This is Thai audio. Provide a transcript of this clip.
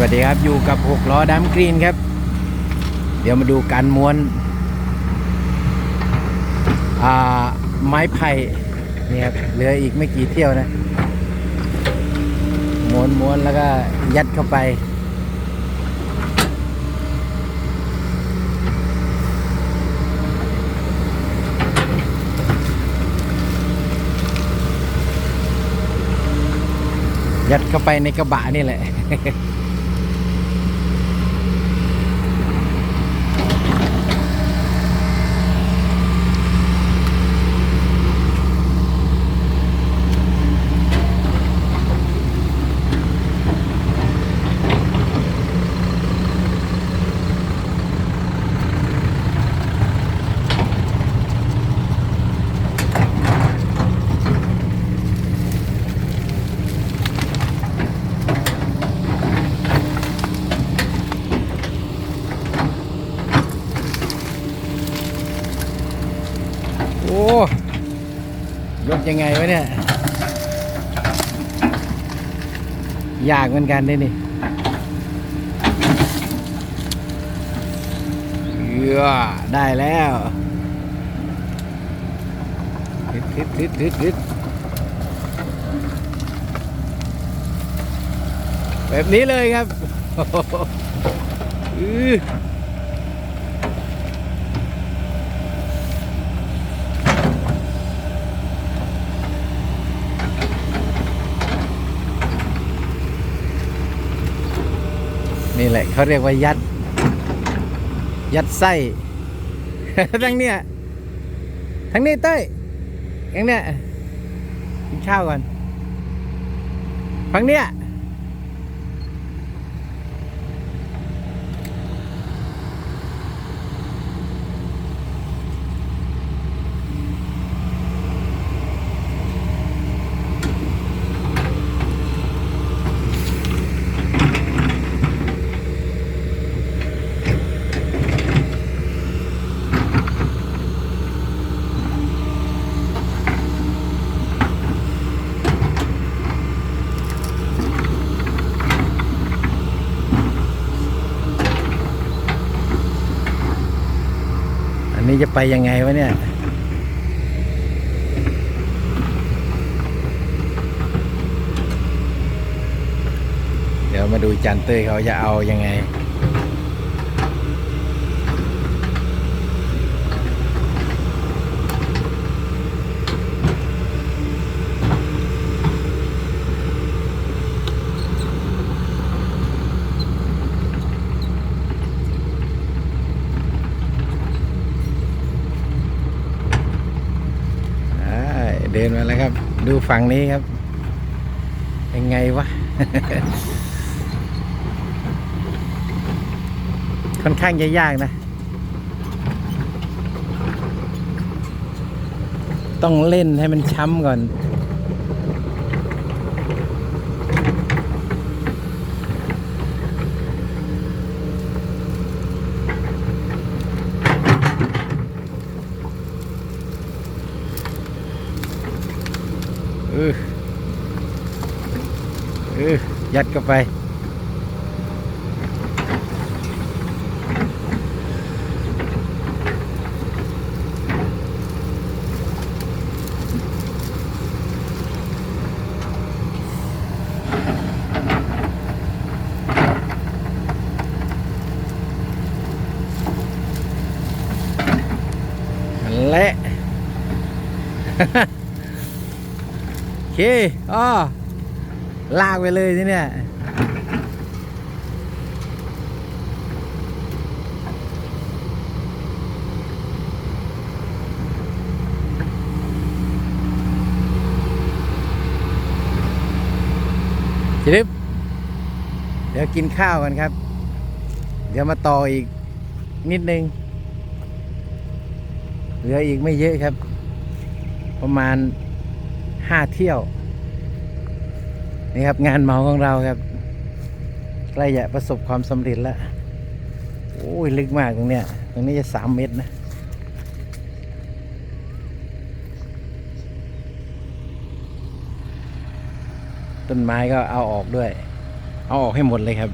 สวัสดีครับอยู่กับหกล้อดัมกรีนครับ เดี๋ยวมาดูการม้วนอ่าไม้ไผ่นี่ครับเหลืออีกไม่กี่เที่ยวนะม้วนม้วนแล้วก็ยัดเข้าไป ยัดเข้าไปในกระบะนี่แหละ ยกยังไงวะเนี่ย ยากเหมือนกันนี่นี่เอื้อได้แล้วทึดทึดทึดทึดทึดแบบนี้เลยครับ นี่แหละเขาเรียกว่ายัด ยัดไส้ ทั้งเนี้ยทั้งนี้เต้ยอย่างเนี้ยกินข้าวก่อนฝั่งเนี้ยอั นี้จะไปยังไงวะเนี่ย เดี๋ยวมาดูจันเต้ยเขาจะเอายังไง อ่า เดินมาแล้วครับ ดูฝั่งนี้ครับยังไงวะ ค่อนข้างจะยากนะ ต้องเล่นให้มันช้ำก่อน เออเออยัด เข้าไปนั่นแหละโอเคอ้อลากไปเลยทีเนี่ยจิริบเดี๋ยวกินข้าวกันครับ เดี๋ยวมาต่ออีกนิดนึง เหลืออีกไม่เยอะครับ ประมาณห้าเที่ยว นี่ครับงานเหมาของเราครับใกล้จะประสบความสำเร็จแล้วโอ้ยลึกมากตรงเนี้ย ตรงนี้จะสามเมตรนะต้นไม้ก็เอาออกด้วย เอาออกให้หมดเลยครับ